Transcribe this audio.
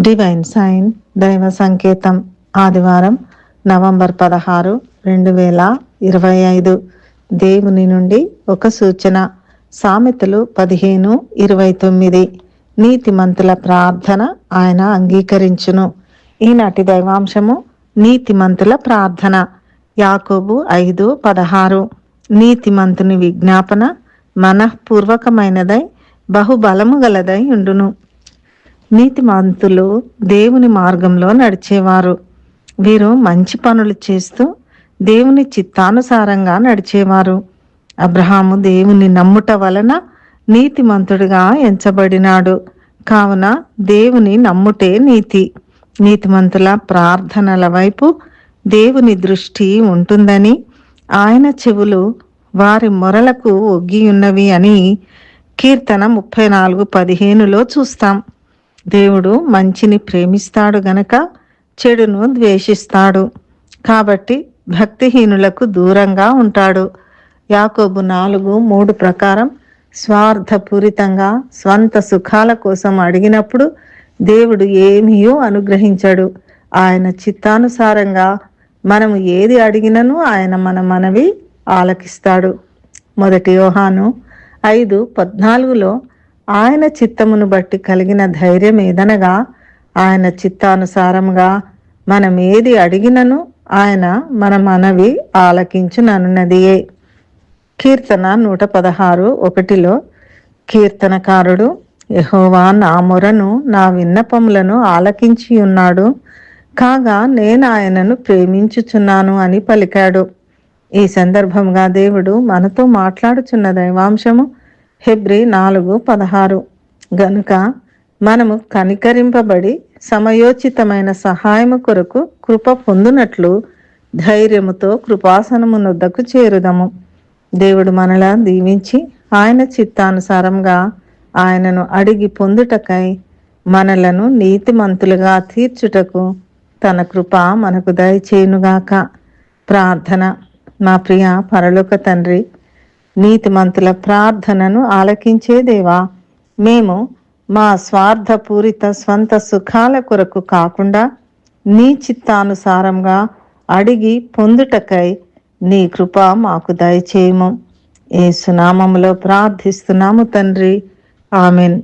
Divine sign దైవ సంకేతం ఆదివారం నవంబర్ పదహారు రెండు వేల ఇరవై ఐదు. దేవుని నుండి ఒక సూచన. సామెతలు పదిహేను ఇరవై తొమ్మిది. నీతిమంతుల ప్రార్థన ఆయన అంగీకరించును. ఈనాటి దైవాంశము నీతిమంతుల ప్రార్థన. యాకోబు ఐదు పదహారు. నీతిమంతుని విజ్ఞాపన మనఃపూర్వకమైనదై బహుబలము గలదై ఉండును. నీతిమంతులు దేవుని మార్గంలో నడిచేవారు. వీరు మంచి పనులు చేస్తూ దేవుని చిత్తానుసారంగా నడిచేవారు. అబ్రహాము దేవుని నమ్ముట వలన నీతిమంతుడిగా ఎంచబడినాడు. కావున దేవుని నమ్ముటే నీతి. నీతిమంతుల ప్రార్థనల వైపు దేవుని దృష్టి ఉంటుందని ఆయన చెవులు వారి మొరలకు ఒగ్గియున్నవి అని కీర్తన ముప్పై నాలుగు పదిహేనులో చూస్తాం. దేవుడు మంచిని ప్రేమిస్తాడు గనక చెడును ద్వేషిస్తాడు. కాబట్టి భక్తిహీనులకు దూరంగా ఉంటాడు. యాకోబు నాలుగు మూడు ప్రకారం స్వార్థపూరితంగా స్వంత సుఖాల కోసం అడిగినప్పుడు దేవుడు ఏమీయో అనుగ్రహించడు. ఆయన చిత్తానుసారంగా మనము ఏది అడిగినను ఆయన మన మనవి ఆలకిస్తాడు. మొదటి యోహాను ఐదు పద్నాలుగులో ఆయన చిత్తమును బట్టి కలిగిన ధైర్యం ఏదనగా ఆయన చిత్తానుసారంగా మనం ఏది అడిగినను ఆయన మన మనవి ఆలకించునన్నదియే కీర్తన నూట పదహారు ఒకటిలో కీర్తనకారుడు యహోవా నా మొరను నా విన్నపములను ఆలకించి ఉన్నాడు కాగా నేను ఆయనను ప్రేమించుచున్నాను అని పలికాడు. ఈ సందర్భంగా దేవుడు మనతో మాట్లాడుచున్న దైవాంశము హెబ్రి నాలుగు పదహారు. గనుక మనము కనికరింపబడి సమయోచితమైన సహాయము కొరకు కృప పొందునట్లు ధైర్యముతో కృపాసనమునొద్దకు చేరుదము. దేవుడు మనలా దీవించి ఆయన చిత్తానుసారంగా ఆయనను అడిగి పొందుటకై మనలను నీతిమంతులుగా తీర్చుటకు తన కృప మనకు దయచేయునుగాక. ప్రార్థన. మా ప్రియ పరలోక తండ్రి నీతిమంతుల ప్రార్థనను ఆలకించే దేవా మేము మా స్వార్థపూరిత స్వంత సుఖాల కొరకు కాకుండా నీ చిత్తానుసారంగా అడిగి పొందుటకై నీ కృప మాకు దయచేయము. ఏ సునామములో ప్రార్థిస్తున్నాము తండ్రి. ఆమెన్.